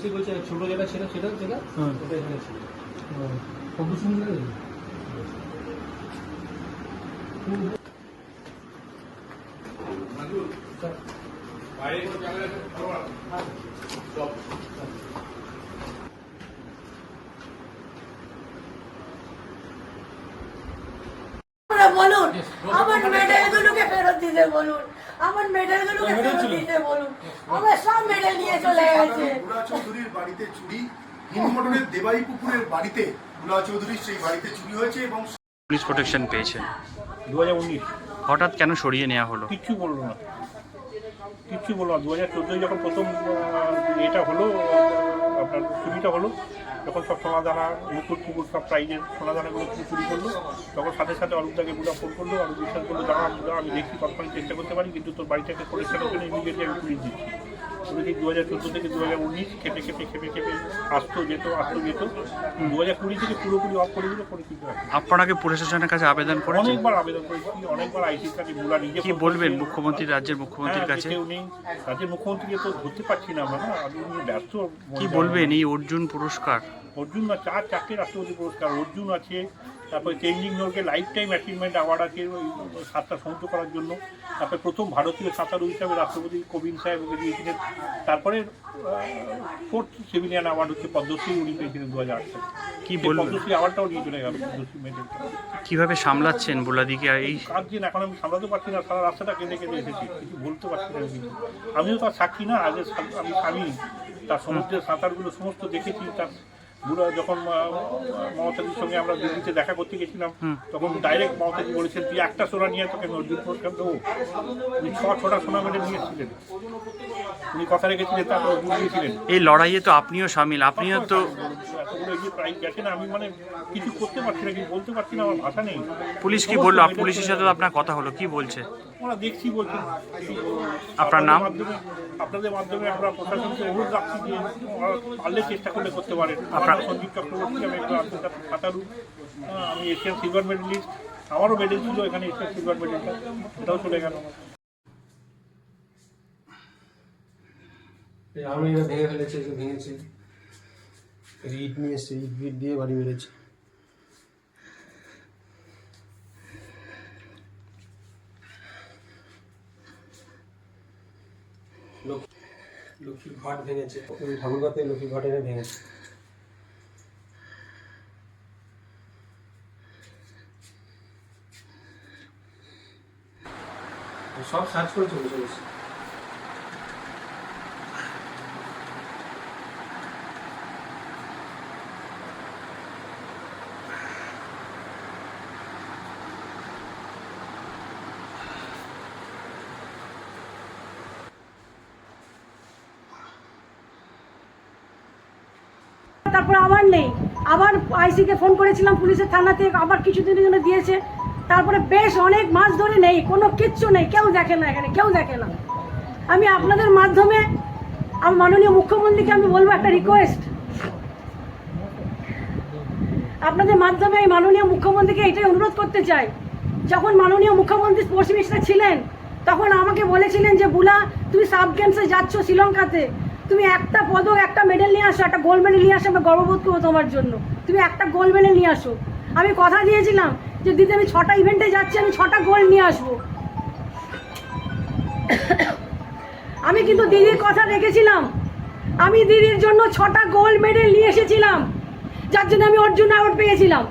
সে বলছে ছোট যেটা ছিল সেটা হ্যাঁ। ওটা এখানে ছিল কত সুন্দর আপনারা বলুন আমার মেডেল গুলোকে ফেরত দিতে বলুন। আমার মেডেল গুলোকে ফেরত দিতে বলুন। আমার সব মেডেল নিয়ে চলে গেছে। চৌধুরীর বাড়িতে চুরি। হিন্দমটনের দেবাই পুকুরের বাড়িতে বুড়া চৌধুরীর সেই বাড়িতে চুরি হয়েছে এবং পুলিশ প্রোটেকশন পেয়েছেন। দু হাজার উনিশ। হঠাৎ কেন সরিয়ে নেওয়া হলো? কিচ্ছু বলল না। কিচ্ছু বলল না। দু হাজার চোদ্দোয় যখন প্রথম এটা হলো আপনার চুরিটা হলো যখন সব সোনা দানা মুকুট কুকুর সব প্রাইজের সোনা দানাগুলো চুরি করল। তখন সাথে সাথে অরূপদাকে বুড়া ফোন করল, অরূপ বিশ্বাস করল, দাঁড়া আমি দেখছি, তৎক্ষণাৎ চেষ্টা করতে পারি, কিন্তু তোর বাড়িটাকে প্রোটেকশনের জন্য ইমিডিয়েটলি আমি পুলিশ দিচ্ছি। বলেছি দু হাজার চোদ্দ থেকে দু হাজার উনিশ খেপে খেপে খেপে খেপে আসতো যেত আসতো যেত। দু হাজার কুড়ি থেকে পুরোপুরি অফ করে দিল করে কিছু হয় আপনারা কি কাছে আবেদন করে অনেকবার আবেদন করেছি অনেকবার আইসির কাছে বুড়া নিজে কি বলবেন মুখ্যমন্ত্রী রাজ্যের মুখ্যমন্ত্রীর হ্যাঁ, কাছে? উনি রাজ্যের মুখ্যমন্ত্রীকে তো ধরতে পারছি না আমরা না? আমি উনি ব্যস্ত। কি বলবেন এই অর্জুন পুরস্কার? অর্জুন না চার চারটে রাষ্ট্রপতি পুরস্কার অর্জুন আছে তারপরে Tenzing Norgay lifetime achievement award আছে ওই সাতটা সমুদ্র করার জন্য। তারপরে প্রথম ভারতীয় সাঁতারু হিসাবে রাষ্ট্রপতি কোবিন্দ সাহেব ওকে দিয়েছিলেন। তারপরে ফোর্থ সিভিলিয়ান অ্যাওয়ার্ড হচ্ছে পদ্মশ্রী উনি পেয়েছিলেন দু হাজার আট সালে। কি সেই বলবেন পদ্মশ্রী অ্যাওয়ার্ডটাও নিয়ে চলে গেল পদ্মশ্রী মেডেলটা কীভাবে সামলাচ্ছেন বুলাদিকে এই কাজ দিন এখন আমি সামলাতে পারছি না সারা রাস্তাটা কেঁদে কেঁদে এসেছি কিছু বলতে পারছি না কিছু। আমিও তার সাক্ষী না আগে আমি স্বামী তার সমুদ্রের সাঁতারগুলো সমস্ত দেখেছি তার বুড়া যখন আহ, মমতাদির সঙ্গে আমরা দিল্লিতে দেখা করতে গেছিলাম তখন ডাইরেক্ট মমতাদি বলেছেন তুই একটা সোনা নিয়ে তোকে অর্জুন পুরস্কার দেবো। উনি ছ ছটা সোনা মেডেল নিয়ে এসেছিলেন উনি কথা রেখেছিলেন তারপর দিয়েছিলেন এই লড়াইয়ে তো আপনিও সামিল আপনিও তো এতগুলো এগিয়ে প্রাইজ গেছে না আমি মানে কিছু করতে পারছি না কিছু বলতে পারছি না আমার ভাষা নেই। পুলিশ কি বলল? পুলিশের সাথে আপনার কথা হলো কি বলছে? আমরা দেখছি বলছেন আপনার নাম? মাধ্যমে আপনাদের মাধ্যমে আমরা প্রশাসনকে অনুরোধ রাখছি যে পারলে চেষ্টা করলে করতে পারেন। আপনার- সঞ্জীব চক্রবর্তী আমি একজন আন্তর্জাতিক হ্যাঁ, আমি এশিয়ান সিলভার মেডেলিস্ট। আমারও মেডেল ছিল এখানে এশিয়ান সিলভার মেডেলটা ওটাও চলে গেল। এই আমি এটা ভেঙে ফেলেছে ভেঙেছে। ইট নিয়ে এসছে ইট দিয়ে বাড়ি মেরেছে লক্ষ্মী- ঘট ভেঙেছে। ওই ঠাকুরগাতে লক্ষ্মী ঘট এনে ভেঙেছে। সব সার্চ করে চলে চলেছে। তারপর আবার নেই। আবার আইসিকে ফোন করেছিলাম পুলিশের থানাতে, আবার কিছুদিনের জন্য দিয়েছে। তারপরে বেশ অনেক মাস ধরে নেই, কোনো কিচ্ছু নেই, কেউ দেখে না এখানে, কেউ দেখে না। আমি আপনাদের মাধ্যমে আমার মাননীয় মুখ্যমন্ত্রীকে আমি বলব একটা রিকোয়েস্ট আপনাদের মাধ্যমে এই মাননীয় মুখ্যমন্ত্রীকে এটাই অনুরোধ করতে চাই। যখন মাননীয় মুখ্যমন্ত্রী স্পোর্টস মিনিস্টার ছিলেন, তখন আমাকে বলেছিলেন যে, বুলা, তুমি সাব গেমসে যাচ্ছ শ্রীলঙ্কাতে। তুমি একটা পদক, একটা মেডেল নিয়ে আসো, একটা গোল্ড মেডেল নিয়ে আসো আমি গর্ববোধ করব তোমার জন্য। তুমি একটা গোল্ড মেডেল নিয়ে আসো। আমি কথা দিয়েছিলাম যে দিদি, আমি ছটা ইভেন্টে যাচ্ছি, আমি ছটা গোল্ড নিয়ে আসব। আমি কিন্তু দিদির কথা রেখেছিলাম। আমি দিদির জন্য ছটা গোল্ড মেডেল নিয়ে এসেছিলাম। যার জন্য আমি অর্জুন অ্যাওয়ার্ড পেয়েছিলাম।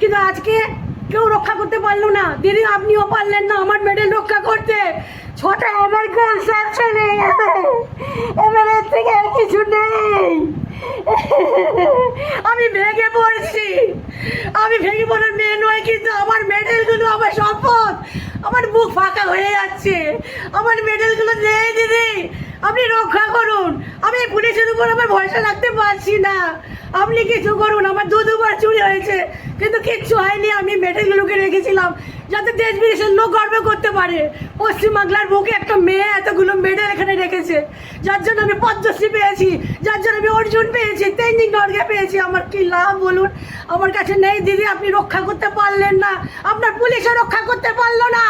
কিন্তু আজকে কেউ রক্ষা করতে পারল না। দিদি, আপনিও পারলেন না, আমার মেডেল রক্ষা করতে। ছটা আমার গোল সাতশো নেই থেকে আর কিছু নেই। আমি ভেঙে পড়ছি। আমি ভেঙে পড়ার মেয়ে নয়, কিন্তু আমার মেডেলগুলো আমার সম্পদ। আমার বুক ফাঁকা হয়ে যাচ্ছে। আমার মেডেলগুলো নেই, দিদি। আপনি রক্ষা করুন। উপর আমার ভরসা রাখতে পারছি না। আপনি কিছু করুন, আমার দু দুবার চুরি হয়েছে। কিন্তু কিচ্ছু হয়নি, আমি মেডেলগুলোকে রেখেছিলাম যাতে দেশ বিদেশের লোক গর্ব করতে পারে। পশ্চিমবাংলার বুকে একটা মেয়ে এতগুলো মেডেল এখানে রেখেছে, যার জন্য আমি পদ্মশ্রী পেয়েছি, যার জন্য আমি অর্জুন পেয়েছি তেঞ্জিং নর্গে পেয়েছি। আমার কি লাভ বলুন? আমার কাছে নেই, দিদি, আপনি রক্ষা করতে পারলেন না। আপনার পুলিশও রক্ষা করতে পারল না।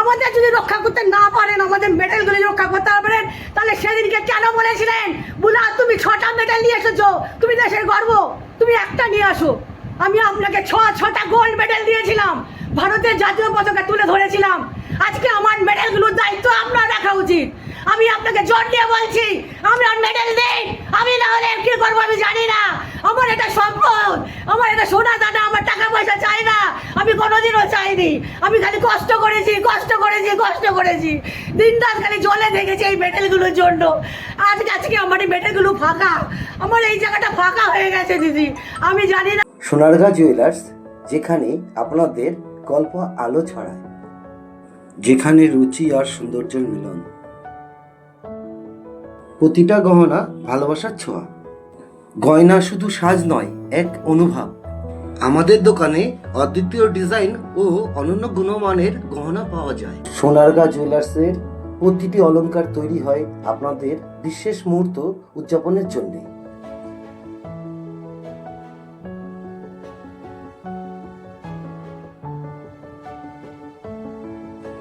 আমাদের যদি রক্ষা করতে না পারেন, আমাদের মেডেলগুলো রক্ষা করতে পারেন, তাহলে সেদিনকে কেন বলেছিলেন? বুলা, তুমি ছটা মেডেল নিয়ে এসেছ, তুমি দেশের গর্ব, তুমি একটা নিয়ে আসো। আমি আপনাকে ছ, ছটা গোল্ড মেডেল দিয়েছিলাম, ভারতের জাতীয় পতাকা তুলে ধরেছিলাম। আজকে আমার মেডেলগুলোর দায়িত্ব আপনার রাখা উচিত। আমি আপনাকে জোর দিয়ে বলছি আমার মেডেল নেই। আমি না হলে কি করব আমি জানি না। আমার এটা সম্পদ, আমার এটা সোনা দানা, আমার টাকা পয়সা আমি কোনোদিনও চাইনি। আমি খালি কষ্ট করেছি কষ্ট করেছি কষ্ট করেছি। দিন রাত খালি জলে দেখেছি এই মেডেলগুলোর জন্য। আজকে আজকে আমার এই মেডেলগুলো ফাঁকা। আমার এই জায়গাটা ফাঁকা হয়ে গেছে, দিদি। আমি জানি না সোনারগাঁ জুয়েলার্স, যেখানে আপনাদের গল্প আলো ছড়ায়। যেখানে রুচি আর সৌন্দর্যের মিলন। প্রতিটা গহনা ভালোবাসার ছোঁয়া। গয়না শুধু সাজ নয়, এক অনুভব। আমাদের দোকানে অদ্বিতীয় ডিজাইন ও অনন্য গুণমানের গহনা পাওয়া যায়। সোনারগাঁ জুয়েলার্সের প্রতিটি অলংকার তৈরি হয় আপনাদের বিশেষ মুহূর্ত উদযাপনের জন্যে।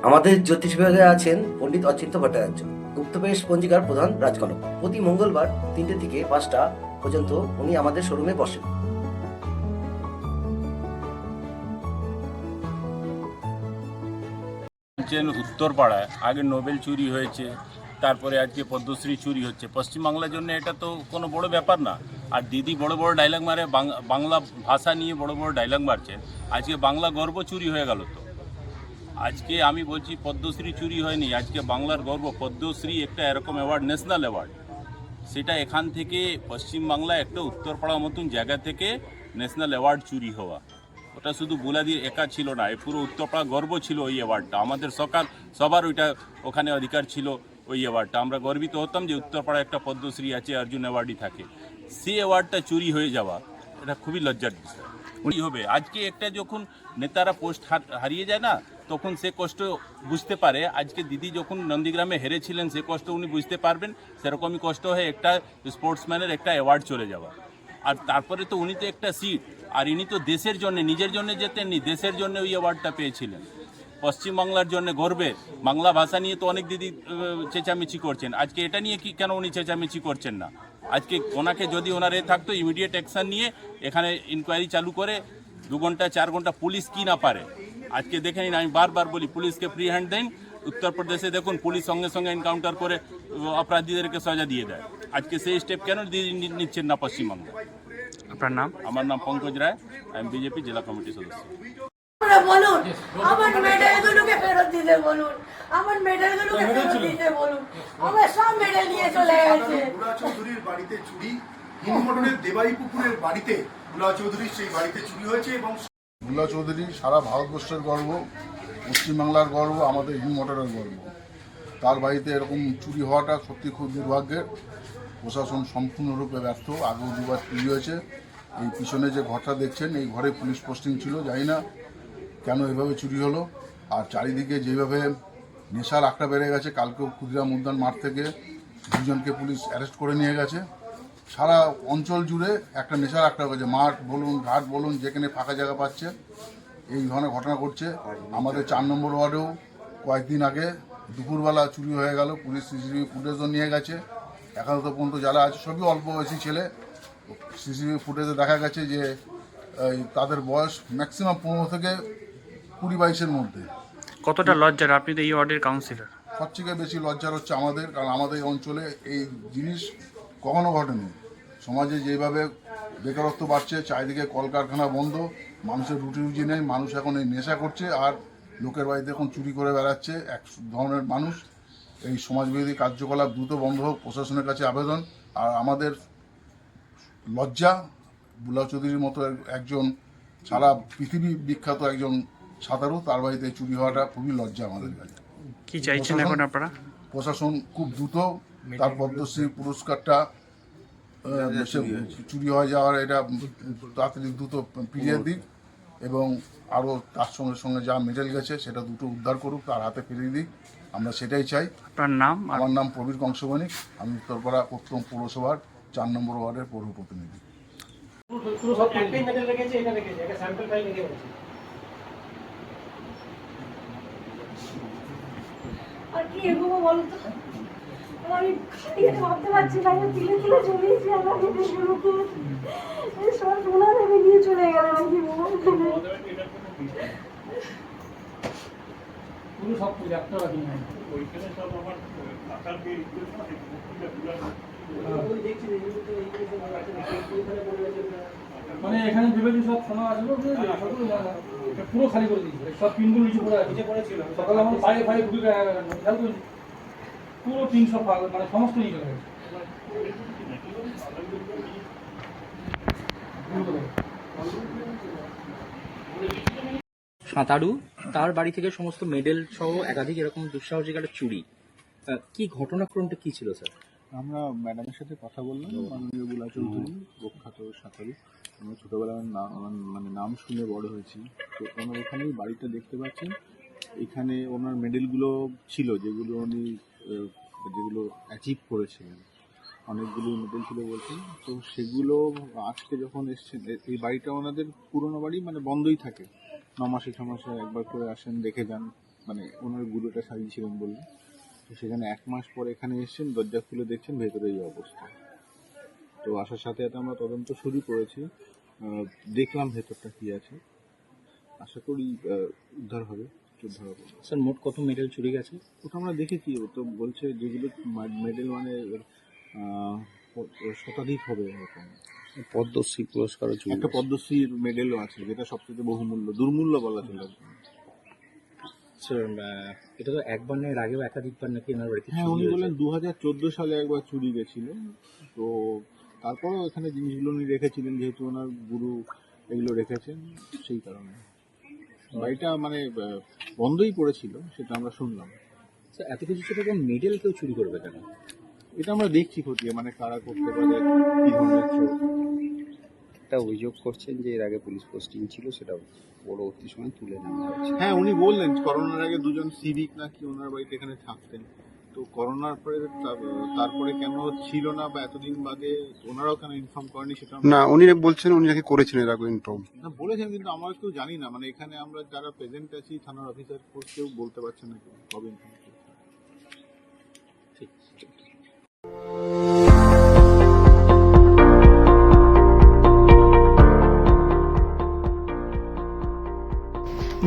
আমাদের জ্যোতিষ বিভাগে আছেন পণ্ডিত অচিন্ত ভট্টাচার্য, গুপ্তবেশ পঞ্জিকার প্রধান রাজকনক। প্রতি মঙ্গলবার তিনটে থেকে পাঁচটা পর্যন্ত উনি আমাদের শোরুমে বসেন। বলছেন উত্তরপাড়ায়। আগে নোবেল চুরি হয়েছে, তারপরে আজকে পদ্মশ্রী চুরি হচ্ছে। পশ্চিমবাংলার জন্য এটা তো কোনো বড় ব্যাপার না। আর দিদি বড় বড় ডায়লগ মারে বাংলা ভাষা নিয়ে বড় বড় ডায়লগ মারছেন। আজকে বাংলা গর্ব চুরি হয়ে গেল তো। আজকে আমি বলছি পদ্মশ্রী চুরি হয়নি, আজকে বাংলার গর্ব। পদ্মশ্রী একটা এরকম অ্যাওয়ার্ড ন্যাশনাল অ্যাওয়ার্ড সেটা এখান থেকে পশ্চিমবাংলা একটা উত্তরপাড়া মতন জায়গা থেকে ন্যাশনাল অ্যাওয়ার্ড চুরি হওয়া। ওটা শুধু বুলাদির একা ছিল না পুরো উত্তরপাড়া গর্ব ছিল ওই অ্যাওয়ার্ডটা আমাদের সকাল, সবার ওইটা ওখানে অধিকার ছিল ওই অ্যাওয়ার্ডটা আমরা গর্বিত হতাম যে উত্তরপাড়া একটা পদ্মশ্রী আছে, অর্জুন অ্যাওয়ার্ডই থাকে। সেই অ্যাওয়ার্ডটা চুরি হয়ে যাওয়া, এটা খুবই লজ্জার বিষয়। উনি হবে? আজকে একটা যখন নেতারা পোস্ট হারিয়ে যায় না, তখন সে কষ্ট বুঝতে পারে। আজকে দিদি যখন নন্দীগ্রামে হেরেছিলেন, সে কষ্ট উনি বুঝতে পারবেন। সেরকমই কষ্ট হয় একটা স্পোর্টসম্যানের একটা অ্যাওয়ার্ড চলে যাওয়া। আর তারপরে তো উনি তো একটা সিট আর ইনি তো দেশের জন্য, নিজের জন্য যেতেননি দেশের জন্য ওই অ্যাওয়ার্ডটা পেয়েছিলেন। পশ্চিমবাংলার জন্য গর্বে, বাংলা ভাষা নিয়ে তো অনেক দিদি চেঁচামেচি করছেন। আজকে এটা নিয়ে কি কেন উনি চেঁচামেচি করছেন না? আজকে ওনাকে যদি ওনার এ থাকতো ইমিডিয়েট অ্যাকশন নিয়ে এখানে ইনকোয়ারি চালু করে, দু ঘণ্টা, চার ঘণ্টা পুলিশ কি না পারে? আজকে দেখে নিন, আমি বারবার বলি, পুলিশকে ফ্রি হ্যান্ড দেন। উত্তরপ্রদেশে দেখুন, পুলিশ সঙ্গে সঙ্গে এনকাউন্টার করে অপরাধীদেরকে সাজা দিয়ে দেয়। আজকে সেই স্টেপ কেন নিচ্ছেন না পশ্চিমবঙ্গে? আপনার নাম? আমার নাম পঙ্কজ রায় আমি বিজেপি জেলা কমিটির সদস্য। আপনারা বলুন আমার মেডেলগুলোকে ফেরত দিতে বলুন আমার মেডেলগুলোকে ফেরত দিতে বলুন আমার সব মেডেল নিয়ে চলে গেছে। চৌধুরীর বাড়িতে চুরি হিন্দমটনের দেবাই পুকুরের বাড়িতে বুলা চৌধুরীর সেই বাড়িতে চুরি হয়েছে এবং বুল্লা চৌধুরী সারা ভারতবর্ষের গর্ব পশ্চিমবাংলার গর্ব আমাদের হিন্দু মোটরের গর্ব। তার বাড়িতে এরকম চুরি হওয়াটা সত্যি খুব দুর্ভাগ্যের। প্রশাসন সম্পূর্ণরূপে ব্যর্থ আগেও দুবার চুরি হয়েছে। এই পিছনে যে ঘরটা দেখছেন, এই ঘরে পুলিশ পোস্টিং ছিল, জানি না কেন এভাবে চুরি হলো। আর চারিদিকে যেভাবে নেশার আঁকড়া বেড়ে গেছে, কালকেও ক্ষুদিরাম উদ্যান মাঠ থেকে দুজনকে পুলিশ অ্যারেস্ট করে নিয়ে গেছে। সারা অঞ্চল জুড়ে একটা নেশার আঁকড়া হয়েছে, মাঠ বলুন, ঘাট বলুন, যেখানে ফাঁকা জায়গা পাচ্ছে। এই ধরনের ঘটনা ঘটছে। আমাদের চার নম্বর ওয়ার্ডেও কয়েকদিন আগে দুপুরবেলা চুরি হয়ে গেল, পুলিশ সিসিটিভি ফুটেজও নিয়ে গেছে। তো পর্যন্ত যারা আছে সবই অল্প বয়সী ছেলে। সিসিটিভি ফুটেজে দেখা গেছে যে এই, তাদের বয়স ম্যাক্সিমাম পনেরো থেকে কুড়ি বাইশের মধ্যে। কতটা লজ্জার? আপনি তো এই ওয়ার্ডের কাউন্সিলর সবথেকে বেশি লজ্জার হচ্ছে আমাদের কারণ আমাদের এই অঞ্চলে এই জিনিস কখনো ঘটেনি। সমাজে যেভাবে বেকারত্ব বাড়ছে চারিদিকে কলকারখানা বন্ধ মানুষের রুটি রুজি নেই মানুষ এখন এই নেশা করছে আর লোকের বাড়িতে এখন চুরি করে বেড়াচ্ছে এক ধরনের মানুষ। এই সমাজবিরোধী কার্যকলাপ দ্রুত বন্ধ হোক প্রশাসনের কাছে আবেদন। আর আমাদের লজ্জা বুলা চৌধুরীর মতো একজন সারা পৃথিবী বিখ্যাত একজন সাঁতারু তার বাড়িতে চুরি হওয়াটা খুবই লজ্জা আমাদের কাছে। কি চাইছেন এখন আপনারা? প্রশাসন খুব দ্রুত তার পদ্মশ্রী পুরস্কারটা চুরি হয়ে যাওয়ার এটা তাড়াতাড়ি দ্রুত ফিরিয়ে দিক এবং আরও তার সঙ্গে সঙ্গে যা মেডেল গেছে সেটা দুটো উদ্ধার করুক তার হাতে ফিরিয়ে দিক। আমরা সেটাই চাই। আপনার নাম আমার নাম প্রবীর কংসবণিক আমি উত্তরপাড়া প্রথম পৌরসভার চার নম্বর ওয়ার্ডের পৌর প্রতিনিধি আর কি এগোবো বলো তো? আমি খালি ভাবতে পারছি না তিলে তিলে চলেছি আমার মেয়েদেরগুলোকে এই সব সোনা নিয়ে চলে গেলেন আর কি বলব ওইখানে সব আমার টাকার যে request না, সেই মানে এখানে ভেবেছি সব সোনা আসলো? এটা পুরো খালি করে দিয়েছি সব পিনগুলো নিচে পড়ে আছে। নিচে পড়েছিল। সকালে আমার পায়ে পায়ে ঢুকে খেয়াল করেছি। পুরো পিন সব মানে সমস্ত নিচে গেছে। সাঁতারু তার বাড়ি থেকে সমস্ত মেডেল সহ একাধিক এরকম দুঃসাহসিক একটা চুরি। কি ঘটনাক্রমটা কি ছিল, স্যার? আমরা ম্যাডামের সাথে কথা বললাম, মাননীয় বুলা চৌধুরী, প্রখ্যাত সাঁতারু। আমরা ছোটোবেলায় নাম মানে নাম শুনে বড় হয়েছি। তো ওনার এখানেই বাড়িটা দেখতে পাচ্ছেন। এখানে ওনার মেডেলগুলো ছিল, যেগুলো উনি যেগুলো অ্যাচিভ করেছিলেন অনেকগুলো মেডেল ছিল বলছেন। তো সেগুলো আজকে যখন এসছেন এই বাড়িটা ওনাদের পুরনো বাড়ি মানে বন্ধই থাকে। ন মাসে ছ মাসে একবার করে আসেন দেখে যান। মানে ওনার গুরুটা সাজিয়েছিলেন বললেন। তো সেখানে এক মাস পর এখানে এসেছেন দরজা খুলে দেখছেন ভেতরে এই অবস্থা। তো আসার সাথে সাথে আমরা তদন্ত শুরু করেছি। দেখলাম ভেতরটা কি আছে। আশা করি উদ্ধার হবে উদ্ধার হবে। স্যার মোট কত মেডেল চুরি গেছে? ওটা আমরা দেখেছি ও তো বলছে যেগুলো মেডেল মানে শতাধিক হবে এরকম। পদ্মশ্রী পুরস্কার একটা পদ্মশ্রীর মেডেলও আছে যেটা সবচেয়ে বহুমূল্য দুর্মূল্য বলা চলে। স্যার এটা তো একবার না এর আগেও একাধিকবার নাকি এনার বাড়িতে হ্যাঁ উনি। বললেন দু হাজার চোদ্দ সালে একবার চুরি গেছিল তো তারপরেও এখানে জিনিসগুলো উনি রেখেছিলেন যেহেতু ওনার গুরু এগুলো রেখেছেন সেই কারণে। বাড়িটা মানে বন্ধই পড়েছিল সেটা আমরা শুনলাম। স্যার এত কিছু ছোট মেডেল কেউ চুরি করবে কেন? এটা আমরা দেখছি খতিয়ে মানে কারা করতে পারে কি ধরনের একটা অভিযোগ করছেন যে এর আগে পুলিশ পোস্টিং ছিল সেটা পরবর্তী সময় তুলে নেওয়া হয়েছে। হ্যাঁ উনি বললেন করোনার আগে দুজন সিভিক নাকি ওনার বাড়িতে এখানে থাকতেন। তো করোনার পরে তারপরে কেন ছিল না বা এতদিন বাদে ওনারাও কেন ইনফর্ম করেনি সেটা না উনি বলছেন উনি নাকি করেছেন এর আগে ইনফর্ম না বলেছেন কিন্তু আমরা কেউ জানি না। মানে এখানে আমরা যারা প্রেজেন্ট আছি থানার অফিসার কেউ বলতে পারছেন না কবে inform